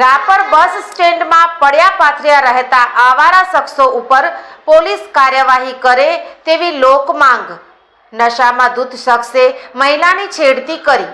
Rapar bus સ્ટેન્ડમાં પડ્યા પાથર્યા રહેતા આવારા શખ્સો ઉપર પોલીસ કાર્યવાહી કરે તેવી લોક માંગ. નશામાં ધૂત શખ્સે મહિલાની છેડતી કરી.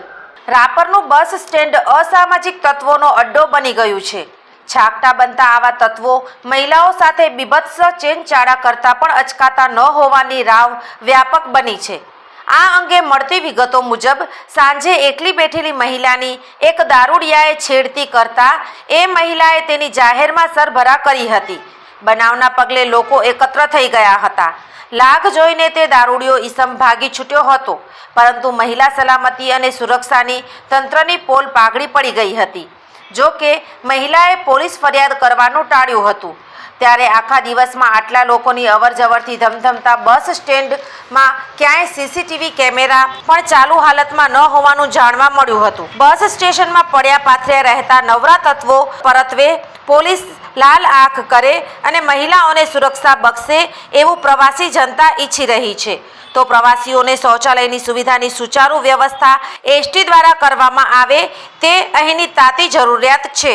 રાપરનું બસ સ્ટેન્ડ અસામાજિક તત્વોનો અડ્ડો બની ગયું છે. છાકટા બનતા આવા તત્વો મહિલાઓ સાથે બીભત્સ ચેનચાળા કરતા પણ અચકાતા ન હોવાની રાવ વ્યાપક બની છે. આ અંગે મળતી વિગતો મુજબ સાંજે એકલી બેઠેલી મહિલાની એક દારૂડિયાએ છેડતી કરતા એ મહિલાએ તેની જાહેરમાં સરભરા કરી હતી. બનાવના પગલે લોકો એકત્ર થઈ ગયા હતા. લાગ જોઈને તે દારૂડિયો ઈસમ ભાગી છૂટ્યો હતો, પરંતુ મહિલા સલામતી અને સુરક્ષાની તંત્રની પોલ પાઘડી પડી ગઈ હતી. જો કે મહિલાએ પોલીસ ફરિયાદ કરવાનું ટાળ્યું હતું. ત્યારે આખા દિવસમાં આટલા લોકોની અવરજવરથી ધમધમતા, બસ સ્ટેન્ડમાં ક્યાંય સીસીટીવી કેમેરા પણ ચાલુ હાલતમાં ન હોવાનું જાણવા મળ્યું હતું. બસ સ્ટેશનમાં પડ્યા પાથરે રહેતા નવરા તત્વો પરત્વે પોલીસ લાલ આંખ કરે અને મહિલાઓને સુરક્ષા બક્ષે એવું પ્રવાસી જનતા ઈચ્છી રહી છે. તો પ્રવાસીઓને શૌચાલયની સુવિધાની સુચારુ વ્યવસ્થા એસટી દ્વારા કરવામાં આવે તે અહીંની તાતી જરૂરિયાત છે.